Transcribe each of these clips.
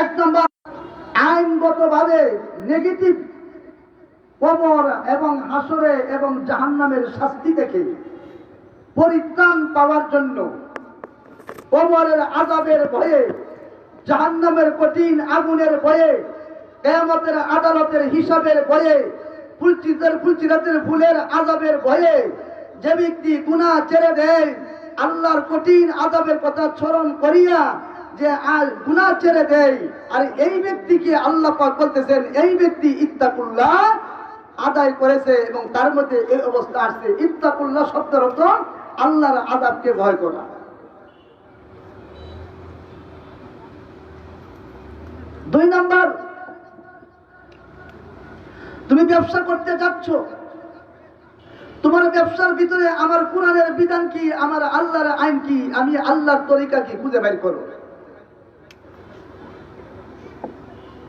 এক নম্বর, আইনগতভাবে নেগেটিভ কবর এবং হাসরে এবং জাহান্নামের শাস্তি থেকে পরিত্রাণ পাওয়ার জন্য কবরের আজাবের ভয়ে, জাহান্নামের কঠিন আগুনের ভয়ে, কেয়ামতের আদালতের হিসাবের ভয়ে, ফুলচিতের ফুলচিরাতের ফুলের আজাবের ভয়ে যে ব্যক্তি গুনাহ ছেড়ে দেয়, আল্লাহর কঠিন আজাবের কথা স্মরণ করিয়া যে আর গুনাহ ছেড়ে দেয় আর এই ব্যক্তিকে আল্লাহ পাক বলতেছেন, এই ব্যক্তি ইত্তাকুল্লাহ আদায় করেছে এবং তার মধ্যে এই অবস্থা আসছে। ইত্তাকুল্লাহ শব্দের অর্থ আল্লাহর আদাবকে ভয় করা। দুই নাম্বার, তুমি ব্যবসা করতে যাচ্ছ। তোমার ব্যবসার ভিতরে আমার কোরআনের বিধান কি? আমার আল্লাহর আইন কি? আমি আল্লাহর তরিকা কি খুঁজে বের করো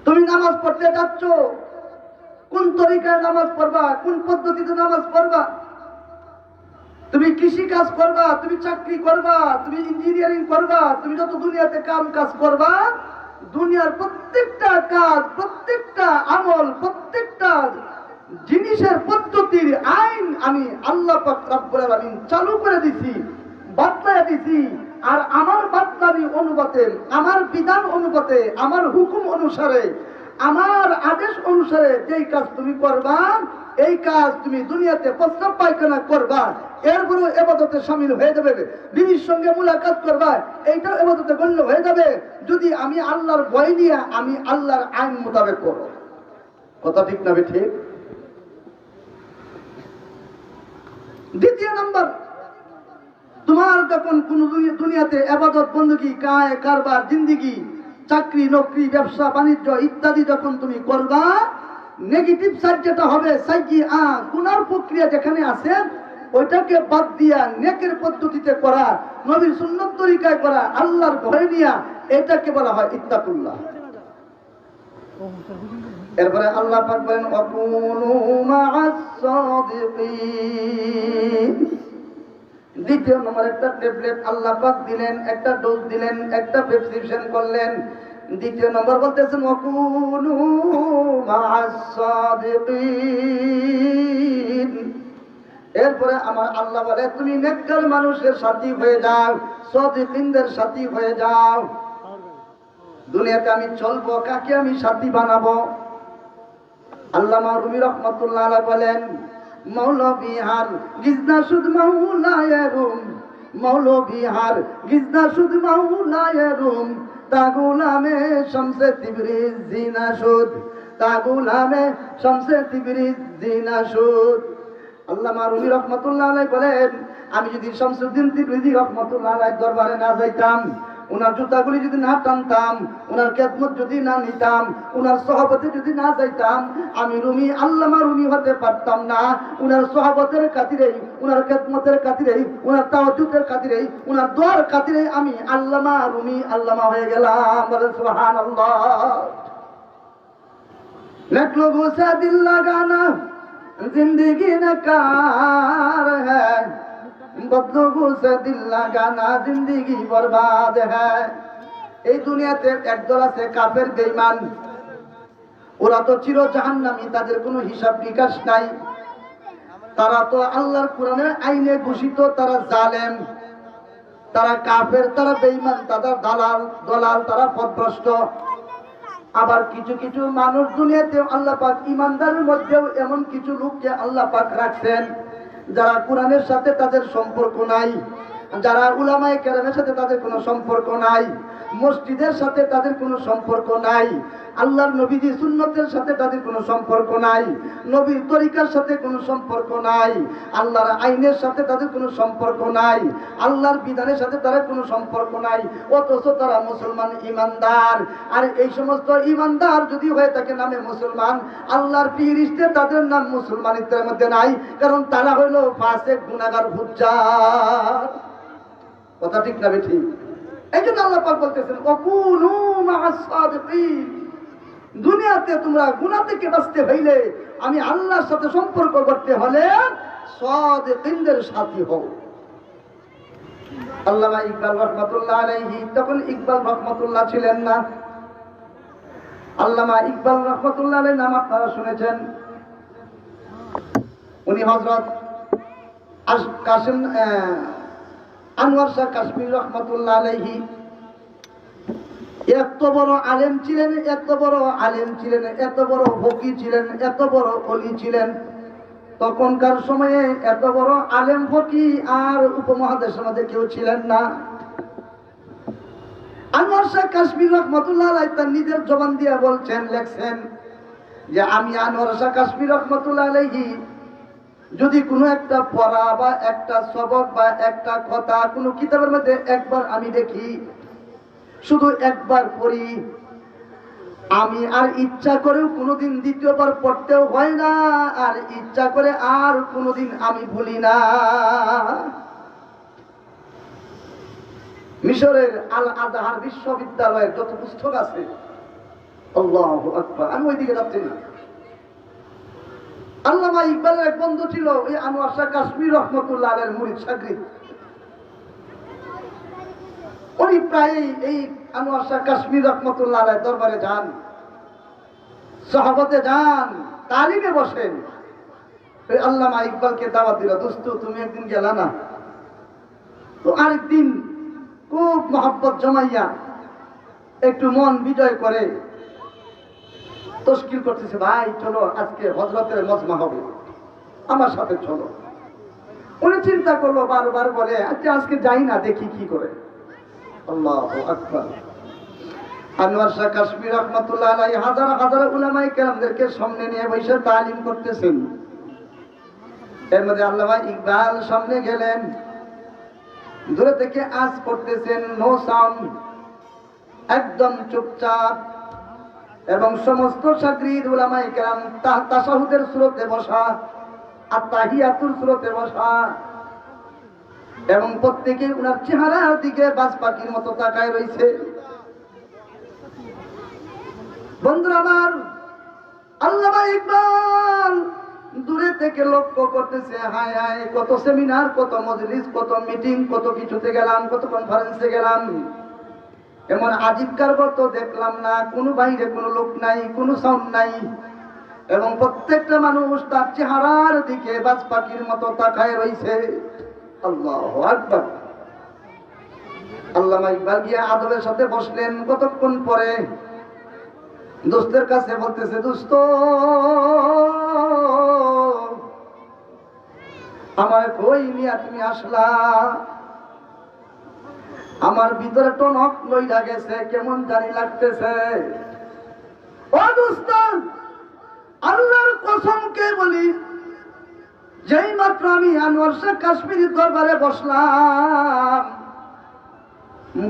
তুমি নামাজ পড়তে যাচ্ছ? কোন তরিকায় নামাজ পড়বা? কোন পদ্ধতিতে নামাজ পড়বা? তুমি কৃষি কাজ করবা, তুমি চাকরি করবা, তুমি ইঞ্জিনিয়ারিং করবা, তুমি যত দুনিয়াতে কাম কাজ করবা, দুনিয়ার প্রত্যেকটা কাজ, প্রত্যেকটা আমল, প্রত্যেকটা জিনিসের পদ্ধতির আইন আমি আল্লাহ আলামিন চালু করে দিছি, বাতলায় দিছি। আর আমার বাতলামি অনুপাতে, আমার বিধান অনুপাতে, আমার হুকুম অনুসারে আমার আদেশ অনুসারে যেই কাজ তুমি করবা, এই কাজ তুমি দুনিয়াতে প্রস্তাব পায়খানা করবা এরপরে এবাদতে সামিল হয়ে যাবে। বিবির সঙ্গে মুলাকাত করবা, এইটাও এবাদতে গণ্য হয়ে যাবে। যদি আমি আল্লাহর ভয় নিয়ে আমি আল্লাহর আইন মোতাবেক করো। কথা ঠিক না ঠিক দ্বিতীয় নম্বর, তোমার যখন কোন দুনিয়াতে আবাদত বন্দী কায়, কারবার, জিন্দিগি চাকরি, নকরি, ব্যবসা, বাণিজ্য ইত্যাদি যখন তুমি করবা নেগেটিভ সাইড যেটা হবে সাইকি আ, গুনার প্রক্রিয়া যেখানে আছে, ওইটাকে বাদ দিয়া নেকের পদ্ধতিতে করা, নবীর সুন্নত তরিকায় করা, আল্লাহর ঘরে নিয়া এটাকে বলা হয় ইত্তাকুল্লাহ। এরপরে আল্লাহ পাক বলেন, অকুনু সাদিকিন দ্বিতীয় নম্বর একটা ট্যাবলেট আল্লাহ পাক দিলেন, একটা ডোজ দিলেন, একটা প্রেসক্রিপশন করলেন। দ্বিতীয় নম্বর বলতেছেন অকুনু এরপরে আমার আল্লাহ বলে, তুমি নেককার মানুষের সাথী হয়ে যাও, সদিকিনদের সাথী হয়ে যাও। দুনিয়াতে আমি চলবো, কাকে আমি সাথী বানাবো? আল্লামা রুমি রহমতুল্লাহ বলেন মৌলবিহার গিজনা সুদ মাওলায়ে রুম। মৌলবিহার গিজনা সুদ মাওলায়ে রুম। তা গুলামে শামসে তিবরিজ জিনা সুদ। তা গুলামে শামসে তিবরিজ জিনা সুদ। আল্লামা রুমি রহমতুল্লাহ বলেন, আমি যদি শামসুদ্দিন তিবরিজি রহমতুল্লাহ দরবারে না যাইতাম ওনার জুতাগুলি যদি না টানতাম ওনার খেদমত যদি না নিতাম ওনার সহপতি যদি না যাইতাম, আমি রুমি, আল্লামা রুমি হতে পারতাম না। ওনার সহবতের কাতিরেই ওনার খেদমতের কাতিরেই ওনার তাওয়াজুদের কাতিরেই ওনার দোয়ার কাতিরেই আমি আল্লামা রুমি, আল্লামা হয়ে গেলাম। সুবহানাল্লাহ। لٹ لوگوں سے دل জিন্দগি না কার হ্যাঁ বরবাদ হ্যাঁ। এই দুনিয়াতে একদল আছে কাফের বেইমান ওরা তো তাদের কোনো হিসাব নাই। তারা তো আল্লাহর আইনে ঘোষিত, তারা জালেম। তারা কাফের, তারা বেইমান তারা দালাল, দলাল, তারা পদভ্রষ্ট। আবার কিছু কিছু মানুষ দুনিয়াতে আল্লাহ পাক ইমানদারের মধ্যেও এমন কিছু লোককে আল্লাহ পাক রাখছেন। যারা কোরআনের সাথে তাদের সম্পর্ক নাই যারা উলামায় কেরামের সাথে তাদের কোনো সম্পর্ক নাই মসজিদের সাথে তাদের কোনো সম্পর্ক নাই। আল্লাহর নবীজি সুন্নতের সাথে তাদের কোনো সম্পর্ক নাই। নবীর তরিকার সাথে কোনো সম্পর্ক নাই। আল্লাহর আইনের সাথে তাদের কোনো সম্পর্ক নাই। আল্লাহর বিধানের সাথে তাদের কোনো সম্পর্ক নাই। অথচ তারা মুসলমান ইমানদার। আর এই সমস্ত ইমানদার যদি হয়ে থাকে নামে মুসলমান, আল্লাহর পিরিস্তে তাদের নাম মুসলমানিত্বের মধ্যে নাই। কারণ তারা হইল ফাসেক গুনাগার হুজ্জার। কথা ঠিক না ঠিক? আল্লাহ দুনিয়াতে তোমরা গুনাহ থেকে বাঁচতে হইলে আমি আল্লাহর সাথে সম্পর্ক করতে হলে সাদিকিনদের সাথী হও। আল্লামা ইকবাল রহমাতুল্লাহ আলাইহি তখন ইকবাল রহমাতুল্লাহ ছিলেন না। আল্লামা ইকবাল রহমতুল্লাহ আলাই নাম আপনারা শুনেছেন। উনি হজরত আহ, আনোয়ার শাহ কাশ্মীর রহমতুল্লাহ আলাইহি। এত বড় আলেম ছিলেন, এত বড় আলেম ছিলেন, এত বড় হকি ছিলেন, এত বড় অলি ছিলেন। তখনকার সময়ে এত বড় আলেম ফকি আর উপমহাদেশের মধ্যে কেউ ছিলেন না। আনোয়ার শাহ কাশ্মীর রহমতুল্লাহ আলাই তার নিজের জবান দিয়ে বলছেন, লেখছেন যে, আমি আনোয়ার শাহ কাশ্মীর রহমতুল্লাহ আলাইহি যদি কোনো একটা পড়া বা একটা সবক বা একটা কথা কোনো কিতাবের মধ্যে একবার আমি দেখি, শুধু একবার পড়ি, আমি আর ইচ্ছা করেও কোনোদিন দ্বিতীয়বার পড়তেও হয় না, আর ইচ্ছা করে আর কোনোদিন আমি ভুলি না। মিশরের আল আজহার বিশ্ববিদ্যালয়ের যত পুস্তক আছে আমি ওইদিকে যাচ্ছি না। আল্লামা ইকবালের এক বন্ধু ছিল, ওই আনোয়ার শাহ কাশ্মীর রহমতুল্লাহ আলের মুরিদ সাকরিত উনি প্রায় এই আনোয়ার শাহ কাশ্মীর রহমতুল্লাহ আলের দরবারে যান, সহবতে যান, তালিমে বসেন। আল্লামা ইকবালকে দাওয়াত দিল, দোস্ত, তুমি একদিন গেলা না? তো আরেকদিন খুব মহব্বত জমাইয়া একটু মন বিজয় করে তশকিল করতেছে, ভাই, চলো, আজকে হজরতের মজমা হবে। আমার সাথে চলো। উনি চিন্তা করল, বারবার বলে আচ্ছা আজকে যাই না, দেখি কি করে। আল্লাহ আকবার। আনোয়ার শাহ কাশ্মীর রহমতুল্লাহ আলাই হাজার হাজার উলামাই কেরামদেরকে সামনে নিয়ে বসে তালিম করতেছেন। এর মধ্যে আল্লামা ইকবাল সামনে গেলেন। দূরে থেকে আজ করতেছেন নো সাউন্ড। একদম চুপচাপ এবং সমস্ত সাকরিদ উলামাই কেরাম তাসাহুদের স্রোতে বসা আর তাহিয়াতুর স্রোতে বসা এবং প্রত্যেকে উনার চেহারার দিকে বাজ পাখির মতো তাকায় রয়েছে। বন্ধুরা আমার, আল্লামা ইকবাল দূরে থেকে লক্ষ্য করতেছে, হায় হায়, কত সেমিনার, কত মজলিস, কত মিটিং, কত কিছুতে গেলাম, কত কনফারেন্সে গেলাম। এমন আজিব কারবার তো দেখলাম না, কোনো বাইরে কোনো লোক নাই, কোনো সাউন্ড নাই। এবং প্রত্যেকটা মানুষ তার চেহারার দিকে বাজ পাখির মতো তাকায় রয়েছে আল্লাহ আকবার। আল্লামা ইকবাল গিয়ে আদবের সাথে বসলেন কতক্ষণ পরে। দোস্তের কাছে বলতেছে, দোস্ত আমার কই নিয়া তুমি আসলা? আমার ভিতরে টনক লইয়া গেছে, কেমন জানি লাগতেছে। ও দোস্ত আল্লাহর কসমকে বলি, যেই মাত্র আমি আনোয়ার শাহ কাশ্মীরের দরবারে বসলাম,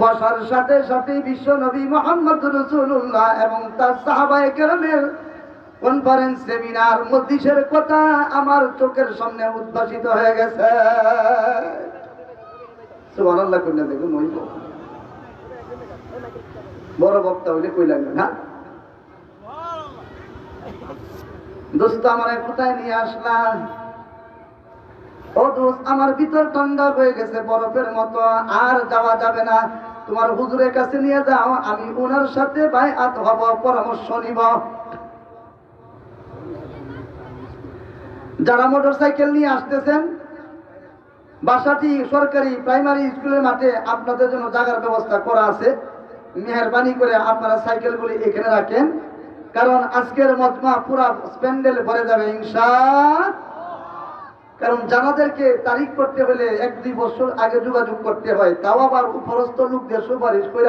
বসার সাথে সাথে বিশ্ব নবী মোহাম্মদ রসুল্লাহ এবং তার সাহাবায়ে কেরামের কনফারেন্স সেমিনার মধ্যিসের কথা আমার চোখের সামনে উদ্ভাসিত হয়ে গেছে। বড় বক্তা হইলে কই লাগবে না? দোস্ত, আমার কোথায় নিয়ে ও দোস্ত, আমার ভিতর ঠান্ডা হয়ে গেছে বরফের মতো, আর যাওয়া যাবে না। তোমার হুজুরের কাছে নিয়ে যাও, আমি ওনার সাথে ভাই আত হব, পরামর্শ নিব। যারা মোটর সাইকেল নিয়ে আসতেছেন বাসাটি সরকারি প্রাইমারি স্কুলের মাঠে আপনাদের জন্য জায়গার ব্যবস্থা করা আছে। মেহরবানি করে আপনারা সাইকেলগুলি এখানে রাখেন। কারণ আজকের মজমা পুরা স্প্যান্ডেল ভরে যাবে ইনশা। কারণ জানাদেরকে তারিখ করতে হলে এক দুই বছর আগে যোগাযোগ করতে হয়। তাও আবার উপরস্থ লোকদের সুপারিশ করে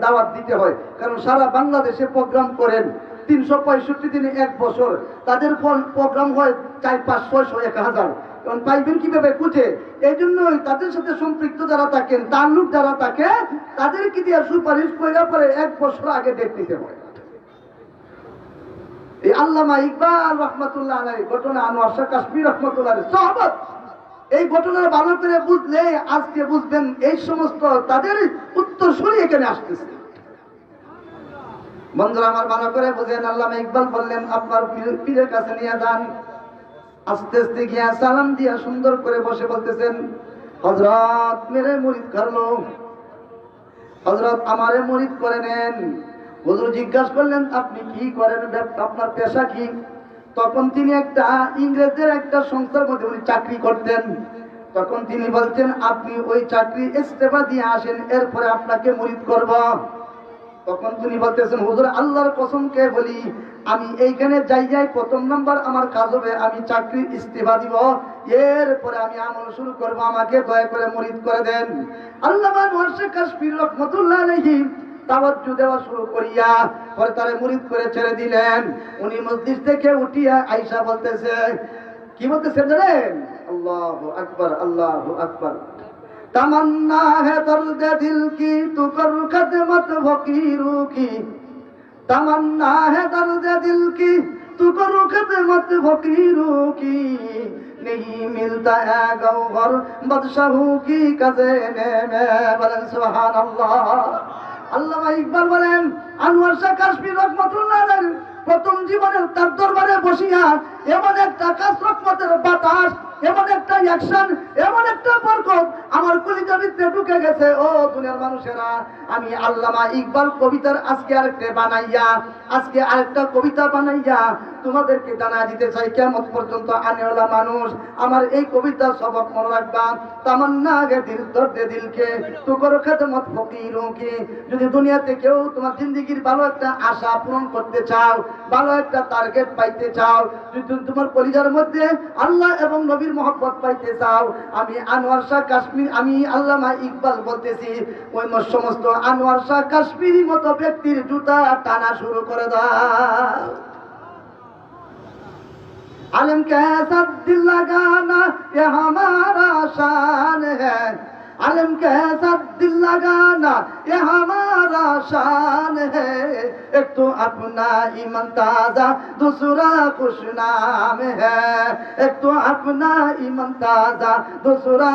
দাওয়াত দিতে হয়। কারণ সারা বাংলাদেশে প্রোগ্রাম করেন। তিনশো পঁয়ষট্টি দিনে এক বছর। তাদের প্রোগ্রাম হয় চার, পাঁচ ছয়শো এক হাজার। কারণ পাইবেন কীভাবে? খুঁজে এই জন্যই তাদের সাথে সম্পৃক্ত যারা থাকেন, তার লোক যারা থাকে তাদেরকে দিয়ে সুপারিশ করে পরে এক বছর আগে ডেট নিতে হয়। এই আল্লামা ইকবাল রহমতুল্লাহ আলাই ঘটনা আনোয়ার শাহ কাশ্মীর রহমতুল্লাহ সাহাবাত, এই ঘটনার ভালো করে বুঝলে, আজকে বুঝবেন এই সমস্ত তাদের উত্তর সরি এখানে আসতেছে। বন্ধুরা, আমার ভালো করে বুঝেন আল্লাহ ইকবাল বললেন, আপনার পীরের কাছে নিয়ে যান। আস্তে আস্তে গিয়া সালাম দিয়া সুন্দর করে বসে বলতেছেন হজরত মেরে মুরিদ করল হজরত আমারে মুরিদ করে নেন। হুজুর জিজ্ঞাসা করলেন, আপনি কি করেন? আপনার পেশা কি? তখন তিনি একটা ইংরেজের একটা সংস্থার মধ্যে উনি চাকরি করতেন। তখন তিনি বলছেন আপনি ওই চাকরি ইস্তেফা দিয়ে আসেন, এরপরে আপনাকে মরিদ করব। তখন তিনি বলতেছেন, হুজুর, আল্লাহর কসমকে বলি? আমি এইখানে যাই যাই প্রথম নাম্বার আমার কাজ হবে, আমি চাকরি ইস্তিফা দিব। এরপরে আমি আমল শুরু করব, আমাকে দয়া করে মরিদ করে দেন। আল্লাহ ওয়ার্ষে কাশ্মীর রহমতুল্লাহ আলাইহি তাওয়াজ্জু দেওয়া শুরু করিয়া পরে তারে মুরিদ করে ছেড়ে দিলেন। উনি মসজিদ থেকে উঠিয়া আইসা বলতেছে, কি বলতেছে জানেন? আল্লাহু আকবার আল্লাহু আকবার। तमन्ना है दर्द दिल की तू कर खदमत फकीरों की तमन्ना है दर्द दिल की तू कर खदमत फकीरों की नहीं मिलता है गौहर बदशाहू की खजाने में বলেন সুবহান আল্লাহ আল্লামা ইকবাল বলেন আনোয়ার শাহ কাশ্মীর রহমতুল্লাহ আলাইহি প্রথম জীবনের তার দরবারে বসিয়া এমন একটা কাজ রহমতের বাতাস, এমন একটা অ্যাকশন এমন একটা বরকত আমার কলিজার ভিতরে ঢুকে গেছে। ও দুনিয়ার মানুষেরা, আমি আল্লামা ইকবাল কবিতার আজকে আরেকটা বানাইয়া, আজকে আরেকটা কবিতা বানাইয়া তোমাদেরকে জানা দিতে চাই। কেমন পর্যন্ত আনেওয়ালা মানুষ, আমার এই কবিতার সবক মনে রাখবা। তামান্না আগে দিল দর্দে দিলকে তু করো খেদমত ফকিরকে। যদি দুনিয়াতে কেউ তোমার জিন্দগির ভালো একটা আশা পূরণ করতে চাও, ভালো একটা টার্গেট পাইতে চাও, যদি তোমার পরিজার মধ্যে আল্লাহ এবং নবীর মহব্বত পাইতে চাও আমি আনোয়ার শাহ কাশ্মীর আমি আল্লামা ইকবাল বলতেছি ওই মত সমস্ত আনোয়ার শাহ কাশ্মীরি মতো ব্যক্তির জুতা টানা শুরু করে দাও आलम कैसा दिल लगाना ये हमारा शान है आलम कैसा দিল লাগানা, এ হামারা শান হে। এক তো আপনা ইমান তাজা, দুসরা খুশ নাম হে। এক তো আপনা ইমান তাজা, দুসরা